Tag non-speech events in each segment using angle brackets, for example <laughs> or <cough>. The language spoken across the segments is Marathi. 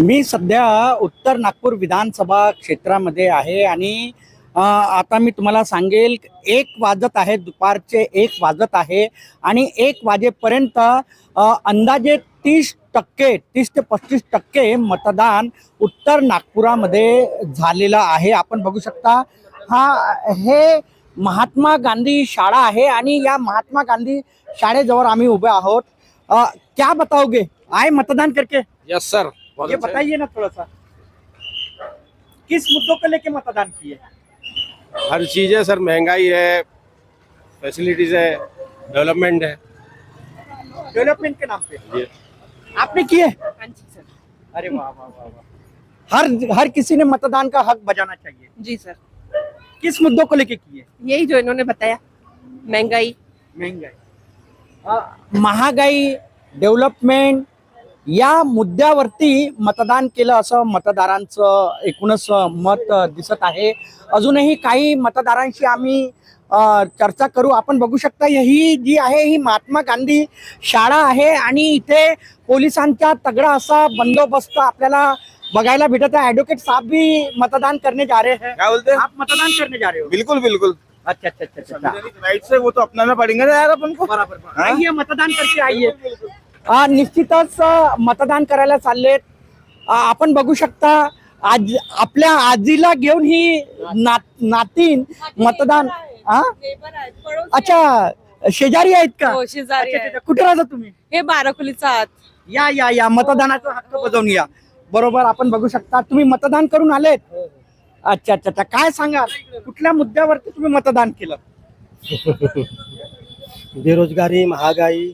मी सध्या उत्तर नागपूर विधानसभा क्षेत्रामध्ये आहे आणि आता मी तुम्हाला सांगेल एक वाजत आहे दुपारचे एक वाजत आहे आणि एक वाजेपर्यंत अंदाजे तीस टक्के तीस ते पस्तीस टक्के मतदान उत्तर नागपुरामध्ये झालेलं आहे. आपण बघू शकता हा हे महात्मा गांधी शाळा आहे आणि या महात्मा गांधी शाळेजवळ आम्ही उभे आहोत. क्या बताओगे? आय मतदान करके. यस सर ये बताइए ना थोड़ा सा। किस मुद्दों को लेके मतदान किए? हर चीज़ है सर महँगाई है फैसिलिटीज़ है डेवलपमेंट है। डेवलपमेंट के नाम पे? आपने किए? हाँ अरे वाह वाह वाह वाह। हर हर किसी ने मतदान का हक बजाना चाहिए। जी सर। किस मुद्दों को लेके किए? यही जो इन्होंने बताया महँगाई। महँगाई। अ, महागाई डेव्हलपमेंट या मुद्द्यावरती मतदान केलं असं मतदारांचं एकूणच मत दिसत आहे. अजूनही काही मतदारांशी आम्ही चर्चा करू. आपण बघू शकता ही जी आहे ही महात्मा गांधी शाळा आहे आणि इथे पोलिसांचा तगडा असा बंदोबस्त आपल्याला बघायला भेटत आहे. ऍडव्होकेट साहब भी मतदान करने जा रहे हैं. क्या बोलते? हैं आप मतदान करने जा रहे हो. बिल्कुल बिल्कुल. अच्छा अच्छा अच्छा अच्छा. राइट से वो तो अपनाना पड़ेगा ना यार अपन को। बराबर हाँ? आइए मतदान करके आइए। निश्चितच मतदान करायला चाललेत. आ, आपण बघू शकता आज आपल्या आजीला घेऊन ही नात नातीन मतदान हा अच्छा शेजारी आहेत का? हो, शेजारी अच्छा, आहे. अच्छा, कुठे राहता तुम्ही? हे बाराखोलीचा आत. या या या मतदानाचा हक्क बजावून या बरोबर आपण बघू शकता तुम्ही मतदान करून आलेत. अच्छा अच्छा अच्छा काय सांगाल? कुठल्या मुद्द्यावरती तुम्ही मतदान केलं? <laughs> बेरोजगारी महागाई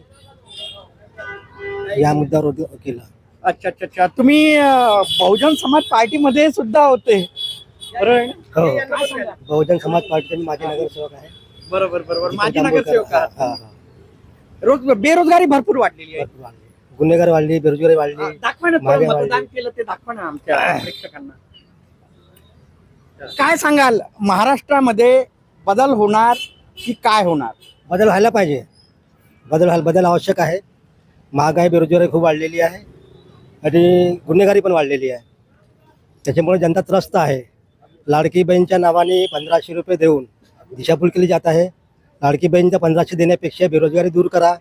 या मुद्द्यावर केला. अच्छा अच्छा अच्छा. तुम्ही अं, बहुजन समाज पार्टीमध्ये सुद्धा होते. बरोबर आहे ना? हो? बहुजन समाज पार्टीचे माझे नगरसेवक आहे. बरोबर बरोबर. माझी नगरसेवक हा, आहात. हा, हा. रोज बेरोजगारी भरपूर वाढलेली आहे. भरपूर वाढली. गुन्हेगार वाढली बेरोजगारी वाढली. दाखवा ना थोडं मागे मतदान. केलं ते दाखवा ना आमच्या प्रेक्षकांना. काय सांगाल? महाराष्ट्रामध्ये बदल होणार की काय होणार? बदल व्हायला पाहिजे. बदल व्हायला बदल आवश्यक आहे. महागाई बेरोजगारी खूप वाढलेली आहे आणि गुन्हेगारी पण वाढलेली आहे. त्याच्यामुळे जनता त्रस्त आहे. लाडकी बहीणच्या नावाने पंधराशे रुपये देऊन दिशाभूल केली जात आहे. लाडकी बहीणच्या पंधराशे देण्यापेक्षा बेरोजगारी दूर करा.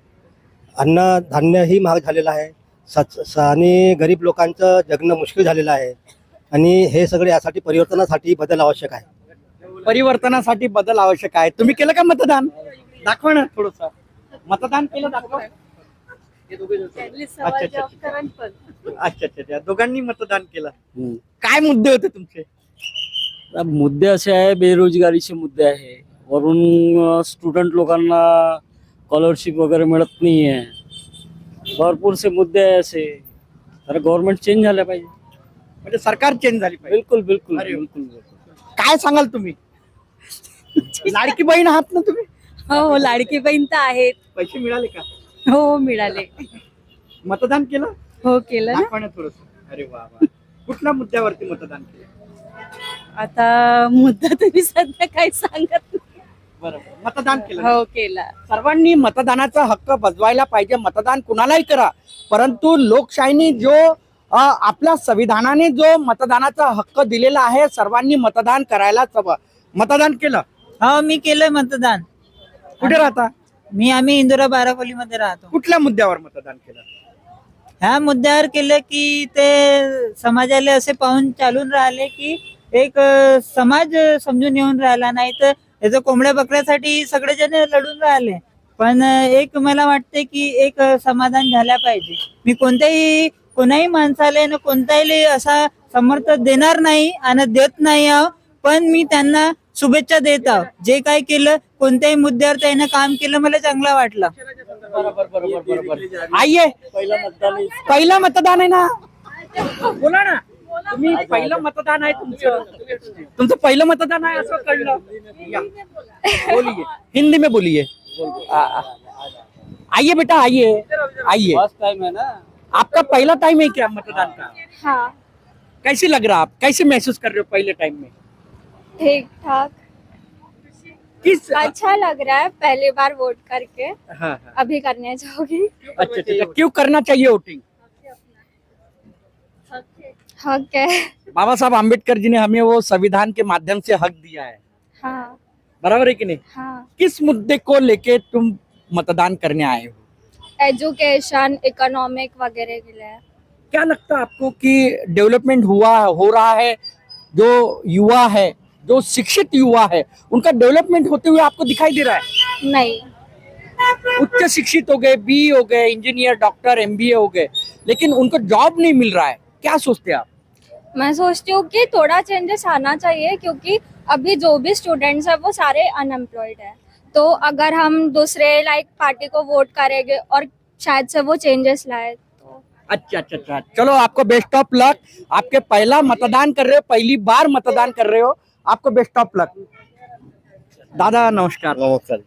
अन्नधान्यही महाग झालेलं आहे. सच स- आणि गरीब लोकांचं जगणं मुश्किल झालेलं आहे. आणि हे सगळे यासाठी परिवर्तनासाठी बदल आवश्यक आहे. परिवर्तनासाठी बदल आवश्यक आहे. तुम्ही केलं का मतदान? दाखवा ना थोडंसं. मतदान केलं दाखवा. अच्छा, अच्छा, अच्छा. अच्छा अच्छा अच्छा. दोघांनी मतदान केलं. काय मुद्दे होते तुमचे? मुद्दे असे आहे बेरोजगारीचे मुद्दे आहे. वरून स्टुडंट लोकांना स्कॉलरशिप वगैरे मिळत नाही आहे भरपूरसे मुद्दे आहे असे. तर गव्हर्नमेंट चेंज झाल्या पाहिजे. म्हणजे सरकार चेंज झाली पाहिजे. बिलकुल बिलकुल अरे. बिलकुल बिलकुल. काय सांगाल तुम्ही? लाडकी बहीण आहात ना तुम्ही? हो लाडकी बहीण तर आहेत. पैसे मिळाले का? हो मिळाले. मतदान केलं? हो केलं ना. दाखवा ना थोडस. अरे वा वा. कुठल्या मुद्द्यावरती मतदान केलं? आता मुद्दा तुम्ही सध्या काही सांगत नाही. बरोबर मतदान केलं? हो केला. सर्वांनी मतदानाचा हक्क बजवायला पाहिजे. मतदान कुणालाही करा. परंतु लोकशाहीने जो अ, आपल्या संविधानाने जो मतदानाचा हक्क दिलेला आहे सर्वांनी मतदान करायलाच हवं. मतदान केलं? हो मी केलंय मतदान. कुठे राहता? मी आम्ही इंदोरा बाराकोलीमध्ये राहतो. कुठल्या मुद्द्यावर मतदान केलं? ह्या मुद्द्यावर केलं की ते समाजाला असे पाहून चालून राहिले की एक अ, समाज समजून येऊन राहिला नाही तर याचं कोंबड्या बकऱ्यासाठी सगळेजण लढून राहिले. पण अ, एक मला वाटते की एक अ, समाधान झाल्या पाहिजे. मी कोणत्याही कोणाही माणसाला न कोणताही असा समर्थ देणार नाही आणि देत नाही आहो. पण मी त्यांना शुभेच्छा देत. आहो जे काय केलं कोणत्याही मुद्द्यावर त्यानं काम केलं मला चांगलं वाटलं. बरोबर बरोबर बरोबर आइए पहिलं मतदान आहे ना? बोला ना. तुम्ही पहिलं मतदान आहे तुमचं. तुमचं पहिलं मतदान आहे असं कळलं. या. बोलिए हिंदी में बोलिए आ- आ- आइए बेटा आइए आइए फर्स्ट टाइम है ना? आपका पहला टाइम है क्या मतदान का? हाँ। कैसे लग रहा आप? कैसे महसूस कर रहे हो पहले टाइम में? ठीक ठाक किस अच्छा लग रहा है पहली बार वोट करके। हाँ, हाँ। अभी करने जाओगी। अच्छा अच्छा। क्यों करना चाहिए वोटिंग हक है। बाबा साहब आम्बेडकर जी ने हमें वो संविधान के माध्यम से हक दिया है। हाँ। बराबर है कि नहीं? हाँ। किस मुद्दे को लेके तुम मतदान करने आए हो? एजुकेशन इकोनॉमिक वगैरह के लिए। क्या लगता है आपको कि डेवलपमेंट हुआ हो रहा है? जो युवा है जो शिक्षित युवा है उनका डेवलपमेंट होते हुए आपको दिखाई दे रहा है? नहीं। उच्च शिक्षित हो गए बी हो गए इंजीनियर डॉक्टर एमबीए हो गए लेकिन उनको जॉब नहीं मिल रहा है। क्या सोचते हैं आप? मैं सोचती हूँ कि थोड़ा चेंजेस आना चाहिए क्योंकि अभी जो भी स्टूडेंट्स हैं वो सारे अनएम्प्लॉयड हैं। तो अगर हम दूसरे लाइक पार्टी को वोट करेंगे और शायद से वो चेंजेस लाए तो। अच्छा अच्छा अच्छा। चलो आपको बेस्ट ऑफ़ लक आपके पहला मतदान कर रहे हो पहली बार मतदान कर रहे हो। आपको बेस्ट ऑफ लक दादा नमस्कार. नमस्कार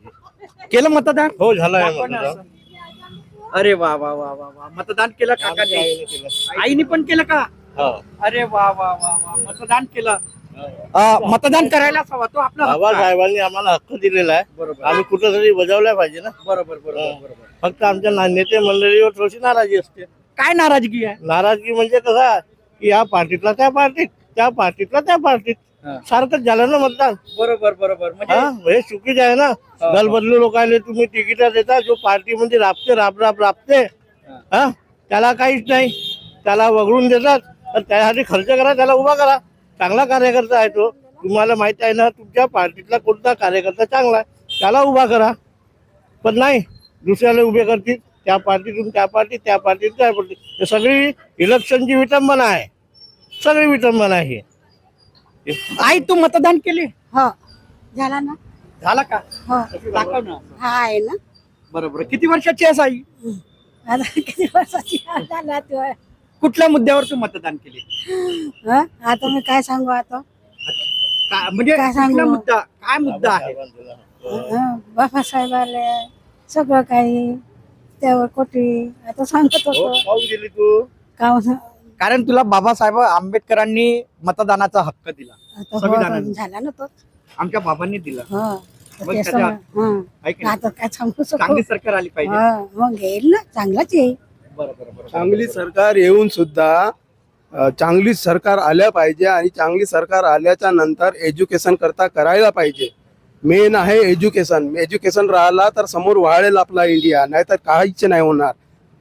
केलं मतदान? हो झालं अरे वा वा वा वा वा. मतदान केलं काकाने आईने पण केलं का? अरे वा वा वा वा. मतदान केलं. अं, मतदान करायलाच हवा. तो आपला हक्क आहे. बाबासाहेबांनी आम्हाला हक्क दिलेला आहे. बरोबर. आम्ही कुठेतरी बजावला पाहिजे ना. बरोबर बरोबर बरोबर. फक्त आमच्या ना- नेते मंडळीवर थोडीशी नाराजी असते. काय नाराजगी आहे? नाराजगी म्हणजे कसा की या पार्टीतला त्या पार्टीत त्या पार्टीतला त्या पार्टीत. सारखंच झालं ना मतदान? बरोबर बरोबर. म्हणजे हा हे चुकीचं आहे ना? हा. दल बदलू लोकांना तुम्ही तिकीट देता जो पार्टी मध्ये राबते राब राब राबते. हा. त्याला काहीच नाही. त्याला वगळून देतात. त्यासाठी खर्च करा त्याला उभा करा. चांगला कार्यकर्ता आहे तो. तुम्हाला माहीत आहे ना तुमच्या पार्टीतला कोणता कार्यकर्ता चांगला आहे? त्याला उभा करा. पण नाही दुसऱ्याला उभे करतील. त्या पार्टीतून त्या पार्टीत त्या पार्टीत त्या पार्टीत. हे सगळी इलेक्शनची विटंबना आहे. सगळी विटंबना आहे. आई तू मतदान केले? हो. झाला ना? झाला का? हो. दाखव ना. हा आहे ना. बरोबर. किती वर्षाची आहेस आई? आता किती वर्षाची झाला तू कुठल्या मुद्द्यावर तू मतदान केले? हं? आता मी काय सांगू आता? का- म्हणजे काय सांगू? कुठला मुद्दा? काय मुद्दा आहे? हं? बाबासाहेब आले सगळं काही. त्यावर कोटी आता सांगत हो, होतो गेली तू. काम कारण तुला बाबासाहेब आंबेडकरांनी मतदानाचा हक्क दिला. संविधानाने. हो, झाला ना तो. आमच्या बाबांनी दिला. हो मग ते त्याच्या- सम- हं. आहे की नाही? आता काय सांगू शकतो चांगली सरकार आली पाहिजे. हं, मग येईल ना चांगलाच येईल बरोबर बरोबर चांगली सरकार येऊन सुद्धा अ, चांगली सरकार आल्या पाहिजे आणि चांगली सरकार आल्याच्यानंतर एज्युकेशन करता करायला पाहिजे. मेन आहे एज्युकेशन. एज्युकेशन राहिला तर समोर वाढेल आपला इंडिया नाहीतर काहीच नाही होणार.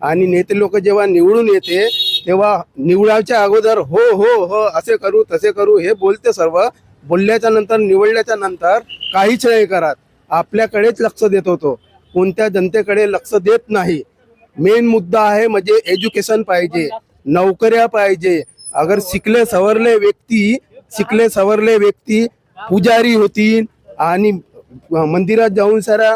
आणि नेते लोक जेव्हा निवडून येते तेव्हा निवडायच्या अगोदर हो हो हो असे करू तसे करू हे बोलते सर्व. बोलल्याच्या नंतर निवडल्याच्या नंतर काहीच नाही करत. आपल्याकडेच लक्ष देत होतो. कोणत्या जनतेकडे लक्ष देत नाही. मेन मुद्दा आहे म्हणजे एज्युकेशन पाहिजे. नोकऱ्या पाहिजे. अगर शिकले सवरले व्यक्ती शिकले सवरले व्यक्ती पुजारी होतील आणि मंदिरात जाऊन सारा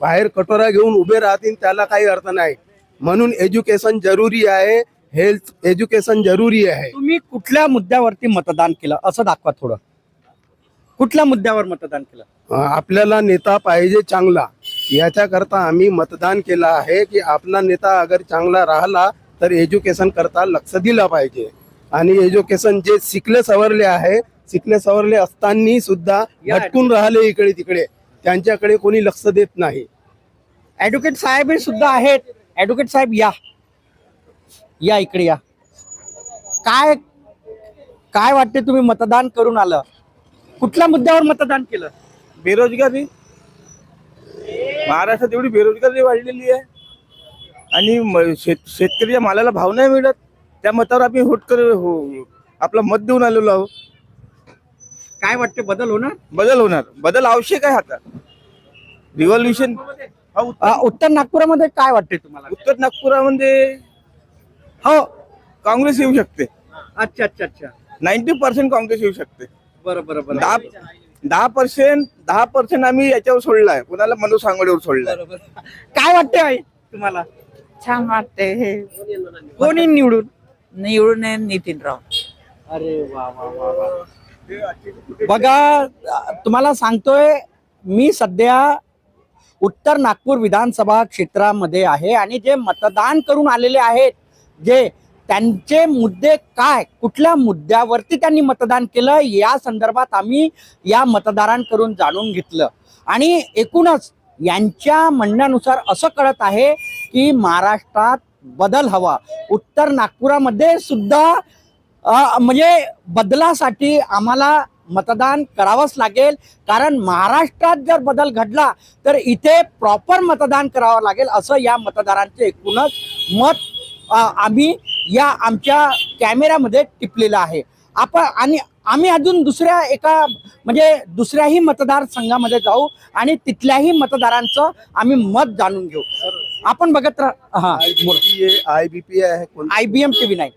बाहेर कटोरा घेऊन उभे राहतील त्याला काही अर्थ नाही. म्हणून एज्युकेशन जरुरी आहे. हेल्थ एज्युकेशन जरुरी आहे. तुम्ही कुठल्या मुद्द्यावरती मतदान केलं? असं दाखवा थोडं. कुठल्या मुद्द्यावर मतदान केलं? आपल्याला नेता पाहिजे चांगला. याच्याकरता आम्ही मतदान केलं आहे की आपला नेता अगर चांगला राहिला तर एज्युकेशन करता लक्ष दिलं पाहिजे. आणि एज्युकेशन जे शिकले सवरले आहे शिकले सवरले असताना सुद्धा भटकून राहिले इकडे तिकडे. त्यांच्याकडे कोणी लक्ष देत नाही. ऍडव्होकेट साहेब हे सुद्धा आहेत. ऍडव्होकेट साहेब या. या इकडे या. काय काय वाटते तुम्ही मतदान करून आलं? कुठल्या मुद्द्यावर मतदान केलं? बेरोजगारी. महाराष्ट्रात एवढी बेरोजगारी वाढलेली आहे. आणि शेत शेतकऱ्याच्या मालाला भाव नाही मिळत. त्या मतावर आम्ही होट कर हो आपलं मत देऊन आलेलो आहोत. काय वाटते बदल होणार? बदल होणार. बदल आवश्यक आहे आता. रिव्हॉल्युशन उत्तर नागपुरामध्ये काय वाटते तुम्हाला? उत्तर नागपुरामध्ये हो काँग्रेस येऊ शकते. अच्छा अच्छा अच्छा. नाईन्टी पर्सेंट काँग्रेस येऊ शकते. बरं बरं बरं. दहा दहा पर्सेंट दहा पर्सेंट आम्ही याच्यावर सोडलाय. कोणाला मनोज सांगोडेवर सोडलाय. काय वाटते आई तुम्हाला? छान वाटते हे. कोणी निवडून? निवडून नितीनराव. अरे वा वा वा वा. बघा तुम्हाला सांगतोय मी सध्या उत्तर नागपूर विधानसभा क्षेत्रामध्ये आहे आणि जे मतदान करून आलेले आहेत जे त्यांचे मुद्दे काय कुठल्या मुद्द्यावरती त्यांनी मतदान केलं या संदर्भात आम्ही या मतदारांकडून जाणून घेतलं. आणि एकूणच यांच्या म्हणण्यानुसार असं कळत आहे की महाराष्ट्रात बदल हवा. उत्तर नागपुरामध्ये सुद्धा म्हणजे बदलासाठी आम्हाला मतदान करावंच लागेल. कारण महाराष्ट्रात जर बदल घडला तर इथे प्रॉपर मतदान करावं लागेल असं या मतदारांचे एकूणच मत आम्ही या आमच्या कॅमेऱ्यामध्ये टिपलेलं आहे. आपण आणि आम्ही अजून दुसऱ्या एका म्हणजे दुसऱ्याही मतदारसंघामध्ये जाऊ आणि तिथल्याही मतदारांचं आम्ही मत जाणून घेऊ. आपण बघत राहा हा. I B P I B M T V nine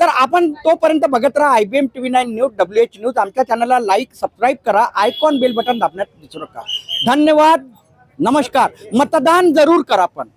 तर आपण तोपर्यंत बघत राहा I B M T V nine news W H news आमच्या चॅनलला लाईक सबस्क्राईब करा. आयकॉन बेल बटन दाबण्यात विसरू नका. धन्यवाद. नमस्कार. मतदान जरूर करा पण.